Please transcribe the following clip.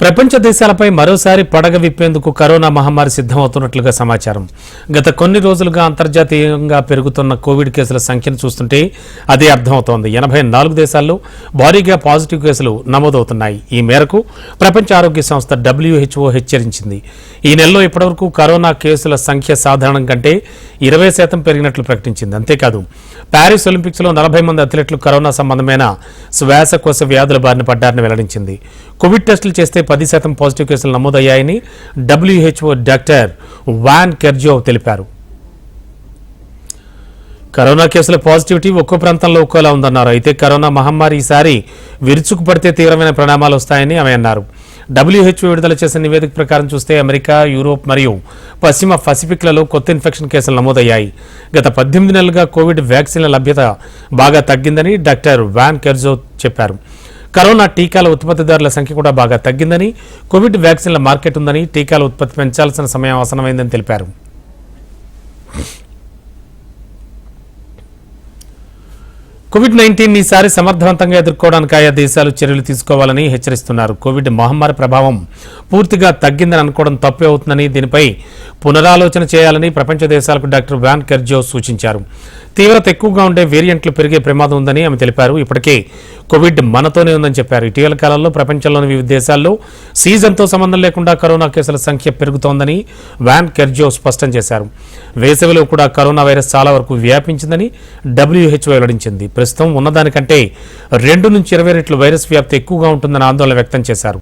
ప్రపంచ దేశాలపై మరోసారి పడగ విప్పేందుకు కరోనా మహమ్మారి సిద్ధమవుతున్నట్లుగా సమాచారం. గత కొన్ని రోజులుగా అంతర్జాతీయంగా పెరుగుతున్న కోవిడ్ కేసుల సంఖ్యను చూస్తుంటే అదే అర్థమవుతోంది. ఎనభై నాలుగు దేశాల్లో భారీగా పాజిటివ్ కేసులు నమోదవుతున్నాయి. ఈ మేరకు ప్రపంచ ఆరోగ్య సంస్థ డబ్ల్యూహెచ్ఓ హెచ్చరించింది. ఈ నెలలో ఇప్పటివరకు కరోనా కేసుల సంఖ్య సాధారణం కంటే ఇరవై శాతం పెరిగినట్లు ప్రకటించింది. అంతేకాదు ప్యారిస్ ఒలింపిక్స్లో నలభై మంది అథ్లెట్లు కరోనా సంబంధమైన శ్వాసకోశ వ్యాధుల బారిన పడ్డారని వెల్లడించింది. కోవిడ్ టెస్టులు చేస్తే పది శాతం పాజిటివ్ కేసులు నమోదయ్యాయని డబ్ల్యూహెచ్ఓ డాక్టర్ వాన్ కెర్జో తెలిపారు. కరోనా కేసుల పాజిటివిటీ ఒక్కో ప్రాంతంలో ఒక్కోలా ఉందన్నారు. అయితే కరోనా మహమ్మారి ఈసారి విరుచుకు పడితే తీవ్రమైన పరిణామాలు వస్తాయని ఆమె అన్నారు. డబ్ల్యూహెచ్ఓ విడుదల చేసిన నివేదిక ప్రకారం చూస్తే అమెరికా యూరోప్ మరియు పశ్చిమ పసిఫిక్లలో కొత్త ఇన్ఫెక్షన్ కేసులు నమోదయ్యాయి. గత పద్దెనిమిది నెలలుగా కోవిడ్ వ్యాక్సిన్ల లభ్యత బాగా తగ్గిందని డాక్టర్ వాన్ కెర్జో చెప్పారు. కరోనా టీకాల ఉత్పత్తిదారుల సంఖ్య కూడా బాగా తగ్గిందని కోవిడ్ వ్యాక్సిన్ల మార్కెట్ ఉందని టీకాల ఉత్పత్తి పెంచాల్సిన సమయం అవసరమైందని తెలిపారు. కోవిడ్ నైన్టీన్ ఈసారి సమర్థవంతంగా ఎదుర్కోవడానికి ఆయా దేశాలు చర్యలు తీసుకోవాలని హెచ్చరిస్తున్నారు. కోవిడ్ మహమ్మారి ప్రభావం పూర్తిగా తగ్గిందని అనుకోవడం తప్పే అవుతుందని దీనిపై పునరాలోచన చేయాలని ప్రపంచ దేశాలకు డాక్టర్ వ్యాన్ కెర్జో సూచించారు. తీవ్రత ఎక్కువగా ఉండే వేరియంట్లు పెరిగే ప్రమాదం ఉందని ఆమె తెలిపారు. ఇప్పటికే కోవిడ్ మనతోనే ఉందని చెప్పారు. ఇటీవల కాలంలో ప్రపంచంలోని వివిధ దేశాల్లో సీజన్తో సంబంధం లేకుండా కరోనా కేసుల సంఖ్య పెరుగుతోందని వ్యాన్ కెర్జో స్పష్టం చేశారు. వేసవిలో కూడా కరోనా వైరస్ చాలా వరకు వ్యాపించిందని డబ్ల్యూహెచ్ఓ వెల్లడించింది. ప్రస్తుతం ఉన్నదానికంటే రెండు నుంచి ఇరవై రెట్లు వైరస్ వ్యాప్తి ఎక్కువగా ఉంటుందని ఆందోళన వ్యక్తం చేశారు.